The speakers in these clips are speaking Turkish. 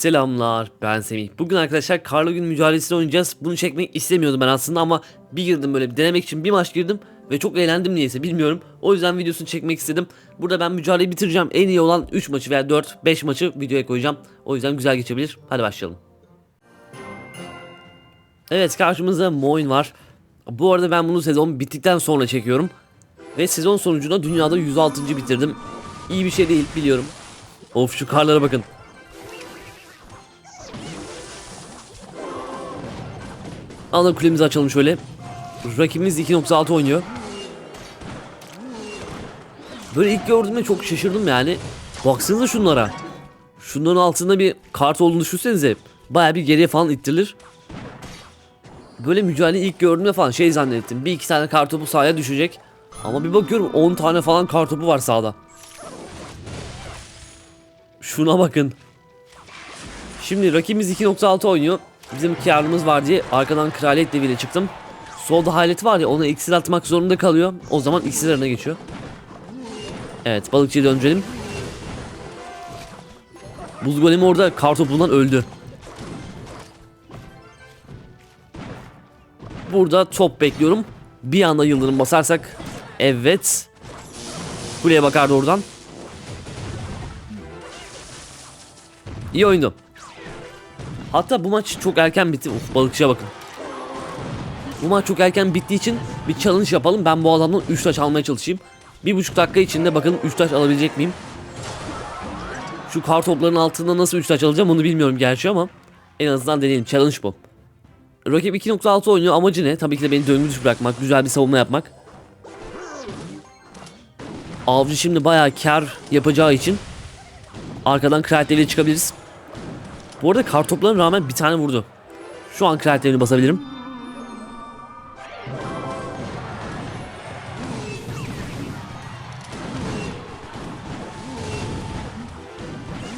Selamlar ben Semih. Bugün arkadaşlar karlı gün mücadelesini oynayacağız. Bunu çekmek istemiyordum ben aslında ama bir girdim böyle bir denemek için bir maç girdim ve çok eğlendim niyeyse bilmiyorum. O yüzden videosunu çekmek istedim. Burada ben mücadeleyi bitireceğim. En iyi olan 3 maçı veya 4-5 maçı videoya koyacağım. O yüzden güzel geçebilir. Hadi başlayalım. Evet karşımızda Moin var. Bu arada ben bunu sezon bittikten sonra çekiyorum. Ve sezon sonucunda dünyada 106. bitirdim. İyi bir şey değil biliyorum. Of şu karlara bakın. Ana kulemizi açalım şöyle. Rakibimiz 2.6 oynuyor. Böyle ilk gördüğümde çok şaşırdım yani. Baksanıza şunlara. Şunların altında bir kart olduğunu düşünsenize. Baya bir geriye falan ittirilir. Böyle mücadele ilk gördüğümde falan şey zannettim. Bir iki tane kartopu sahaya düşecek. Ama bir bakıyorum 10 tane falan kartopu var sahada. Şuna bakın. Şimdi rakibimiz 2.6 oynuyor. Bizim karımız var diye arkadan kraliyet deviyle çıktım. Solda halet var ya ona iksir atmak zorunda kalıyor. O zaman iksir arına geçiyor. Evet balıkçıyı döndürelim. Buz golemi orada kartopundan öldü. Burada top bekliyorum. Bir anda yıldırım basarsak. Evet. Kuleye bakardı oradan. İyi oyundu. Hatta bu maç çok erken bitti. Uf balıkçıya bakın. Bu maç çok erken bittiği için bir challenge yapalım. Ben bu adamdan 3 taş almaya çalışayım. Bir buçuk dakika içinde bakın 3 taş alabilecek miyim? Şu kar toplarının altında nasıl 3 taş alacağım onu bilmiyorum gerçi ama en azından deneyelim. Challenge bu. Rakip 2.6 oynuyor. Amacı ne? Tabii ki de beni döngüsüz bırakmak. Güzel bir savunma yapmak. Avcı şimdi bayağı kar yapacağı için arkadan kraliçeyle çıkabiliriz. Bu arada kartoplarına rağmen bir tane vurdu. Şu an kraliçelerini basabilirim.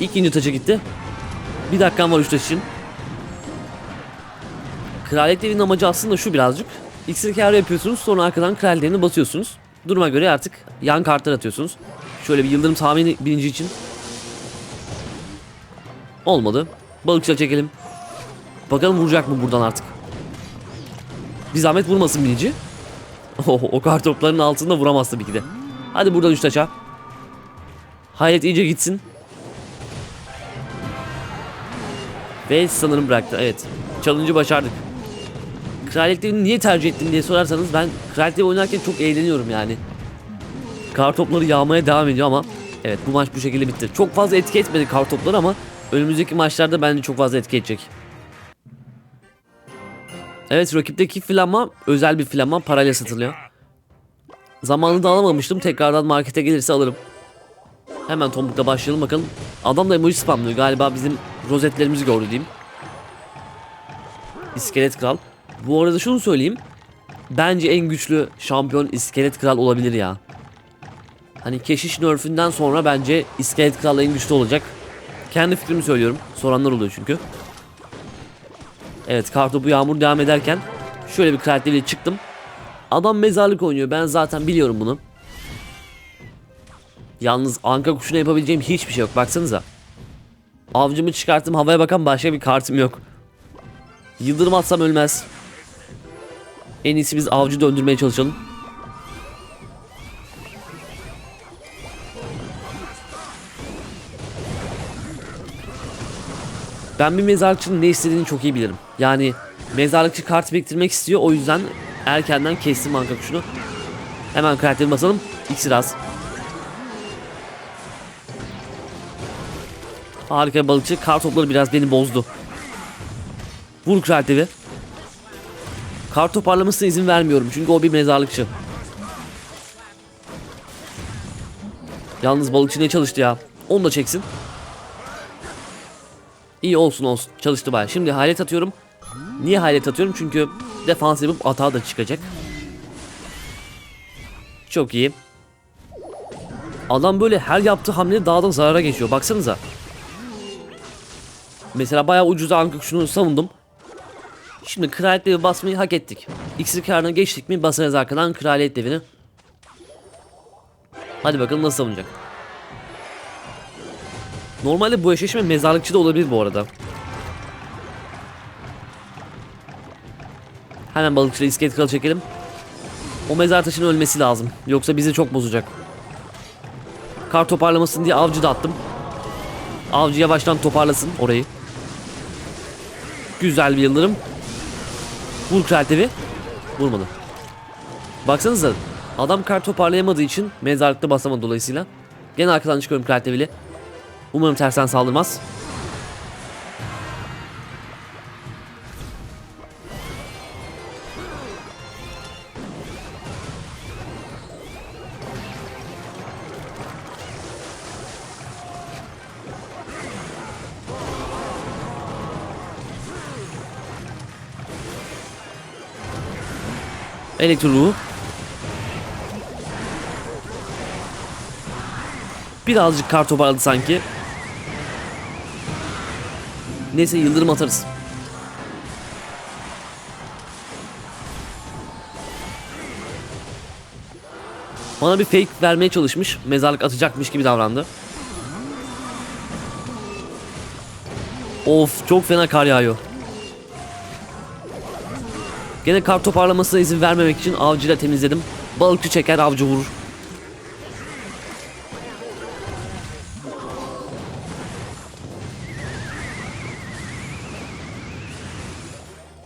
İkinci taça gitti. Bir dakikam var üç taş için. Kraliyet devinin amacı aslında şu birazcık. İksir kârı yapıyorsunuz sonra arkadan kraliyetlerini basıyorsunuz. Duruma göre artık yan kartlar atıyorsunuz. Şöyle bir yıldırım tahmini birinci için. Olmadı. Balıkçıya çekelim. Bakalım vuracak mı buradan artık. Bir zahmet vurmasın binici. Oh, o kar toplarının altında vuramaz tabii ki de. Hadi buradan üç taça. Hayret iyice gitsin. Ve sanırım bıraktı. Evet. Challenge'ı başardık. Kraliyetlerini niye tercih ettim diye sorarsanız ben kraliyetleri oynarken çok eğleniyorum yani. Kar topları yağmaya devam ediyor ama evet bu maç bu şekilde bitti. Çok fazla etki etmedi kar topları ama önümüzdeki maçlarda bence çok fazla etki edecek. Evet rakipteki flama özel bir flama parayla satılıyor. Zamanında alamamıştım. Tekrardan markete gelirse alırım. Hemen tombukla başlayalım bakalım. Adam da emoji spamlıyor. Galiba bizim rozetlerimizi gördü diyeyim. İskelet Kral. Bu arada şunu söyleyeyim. Bence en güçlü şampiyon İskelet Kral olabilir ya. Hani keşiş nerfünden sonra bence İskelet Kral en güçlü olacak. Kendi fikrimi söylüyorum. Soranlar oluyor çünkü. Evet kartopu yağmur devam ederken şöyle bir karakteriyle çıktım. Adam mezarlık oynuyor. Ben zaten biliyorum bunu. Yalnız anka kuşuna yapabileceğim hiçbir şey yok. Baksanıza. Avcımı çıkarttım havaya bakan başka bir kartım yok. Yıldırım atsam ölmez. En iyisi biz avcı döndürmeye çalışalım. Ben bir mezarlıkçının ne istediğini çok iyi bilirim. Yani mezarlıkçı kart biriktirmek istiyor o yüzden erkenden kestim anka kuşunu. Hemen karakterimi basalım. İksir az. Harika balıkçı. Kar topları biraz beni bozdu. Vur karakteri. Kar toparlamasına izin vermiyorum çünkü o bir mezarlıkçı. Yalnız balıkçı ne çalıştı ya? Onu da çeksin. İyi olsun olsun. Çalıştı baya. Şimdi halet atıyorum. Niye halet atıyorum? Çünkü defans yapıp atağa da çıkacak. Çok iyi. Adam böyle her yaptığı hamle daha da zarara geçiyor. Baksanıza. Mesela bayağı ucuza anka şunu savundum. Şimdi kraliyet devi basmayı hak ettik. İksir karına geçtik mi basarız arkadan kraliyet devini. Hadi bakalım nasıl savunacak. Normalde bu eşleşme mezarlıkçı da olabilir bu arada. Hemen balıkçıda iskelet kralı çekelim. O mezar taşının ölmesi lazım. Yoksa bizi çok bozacak. Kar toparlamasın diye avcı da attım. Avcı yavaştan toparlasın orayı. Güzel bir yıldırım. Vur kraltevi. Vurmadı. Baksanıza adam kar toparlayamadığı için mezarlıkta basamadı dolayısıyla. Gene arkadan çıkıyorum kralteviyle. Umarım tersten saldırmaz. Elektro ruhu. Birazcık kar toparladı sanki. Neyse yıldırım atarız. Bana bir fake vermeye çalışmış. Mezarlık atacakmış gibi davrandı. Of çok fena kar yağıyor. Gene kar toparlamasına izin vermemek için avcıyla temizledim. Balıkçı çeker avcı vurur.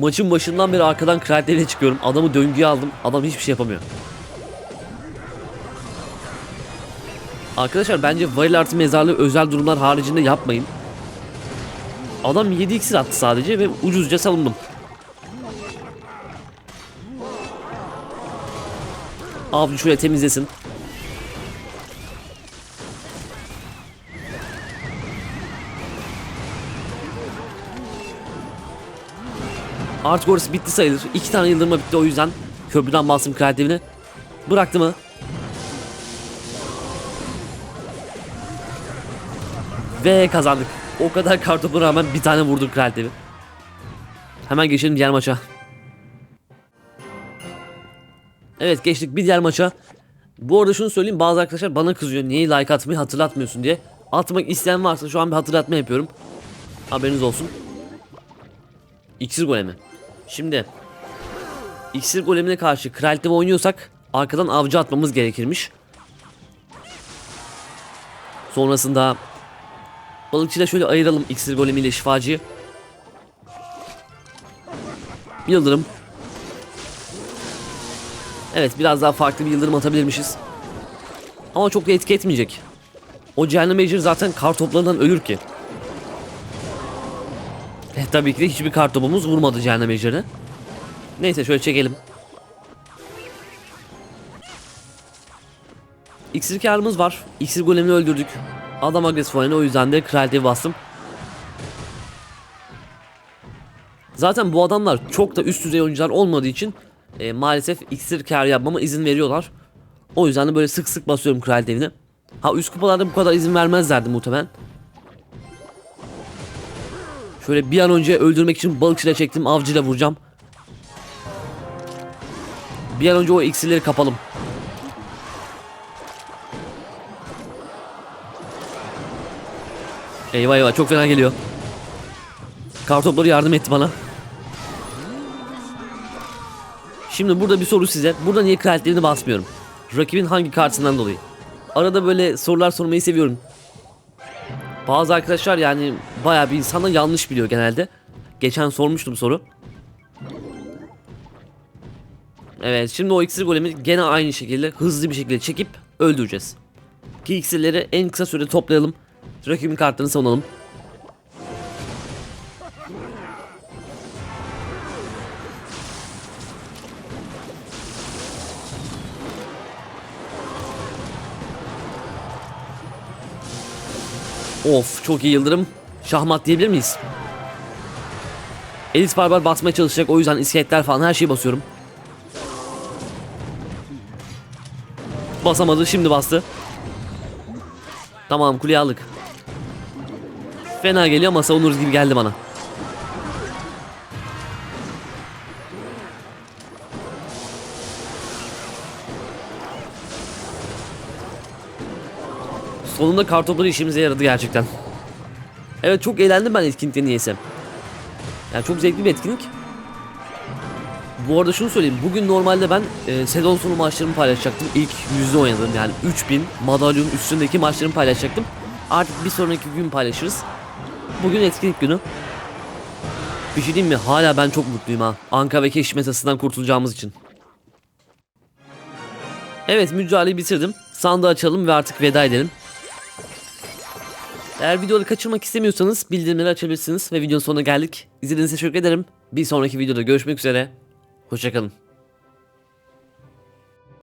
Maçın başından beri arkadan kraliçeyle çıkıyorum. Adamı döngüye aldım. Adam hiçbir şey yapamıyor. Arkadaşlar bence varil artı mezarlığı özel durumlar haricinde yapmayın. Adam 7 iksir attı sadece ve ucuzca savundum. Avcı şuraya temizlesin. Artık orası bitti sayılır. İki tane yıldırma bitti o yüzden köprüden bastım kraliçevini. Bıraktı mı? Ve kazandık. O kadar kartopu rağmen bir tane vurduk kraliçevi. Hemen geçelim diğer maça. Evet geçtik bir diğer maça. Bu arada şunu söyleyeyim bazı arkadaşlar bana kızıyor niye like atmayı hatırlatmıyorsun diye. Atmak isteyen varsa şu an bir hatırlatma yapıyorum. Haberiniz olsun. İksir golemi. Şimdi İksir golemine karşı kraliçe oynuyorsak arkadan avcı atmamız gerekirmiş. Sonrasında balıkçıyla şöyle ayıralım iksir golemiyle şifacıyı. Yıldırım. Evet biraz daha farklı bir yıldırım atabilirmişiz. Ama çok da etki etmeyecek. O cehennem Major zaten kar toplarından ölür ki. E, tabii ki de hiçbir kar topumuz vurmadı cehennem Major'ı. Neyse şöyle çekelim. İksir karımız var. İksir golemini öldürdük. Adam agresif oynadı o yüzden de kraliçeyi bastım. Zaten bu adamlar çok da üst düzey oyuncular olmadığı için e, maalesef iksir kar yapmama izin veriyorlar. O yüzden de böyle sık sık basıyorum kral devine. Ha üst kupalarda bu kadar izin vermezlerdi muhtemelen. Şöyle bir an önce öldürmek için balıkçıyla çektim avcıyla vuracağım. Bir an önce o iksirleri kapalım. Eyvah eyvah çok fena geliyor. Kartopları yardım etti bana. Şimdi burada bir soru size. Burada niye kraliçelerini basmıyorum? Rakibin hangi kartından dolayı? Arada böyle sorular sormayı seviyorum. Bazı arkadaşlar yani bayağı bir insana yanlış biliyor genelde. Geçen sormuştum soru. Evet şimdi o iksir golemi gene aynı şekilde hızlı bir şekilde çekip öldüreceğiz. Ki iksirleri en kısa sürede toplayalım. Rakibin kartlarını savunalım. Of çok iyi yıldırım. Şahmat diyebilir miyiz? Elis Barbar basmaya çalışacak o yüzden iskeletler falan her şeyi basıyorum. Basamadı şimdi bastı. Tamam kuleyi aldık. Fena geliyor ama savunuruz gibi geldi bana. Sonunda kartopları işimize yaradı gerçekten. Evet çok eğlendim ben etkinlikte niyeyse. Yani çok zevkli bir etkinlik. Bu arada şunu söyleyeyim. Bugün normalde ben e, sezon sonu maçlarımı paylaşacaktım. İlk yüzde oynadım yani 3000 madalyon üstündeki maçlarımı paylaşacaktım. Artık bir sonraki gün paylaşırız. Bugün etkinlik günü. Bir şey diyeyim mi? Hala ben çok mutluyum ha. Anka ve Keş metasından kurtulacağımız için. Evet mücadeleyi bitirdim. Sandığı açalım ve artık veda edelim. Eğer videoları kaçırmak istemiyorsanız bildirimleri açabilirsiniz ve videonun sonuna geldik. İzlediğiniz için teşekkür ederim. Bir sonraki videoda görüşmek üzere. Hoşçakalın.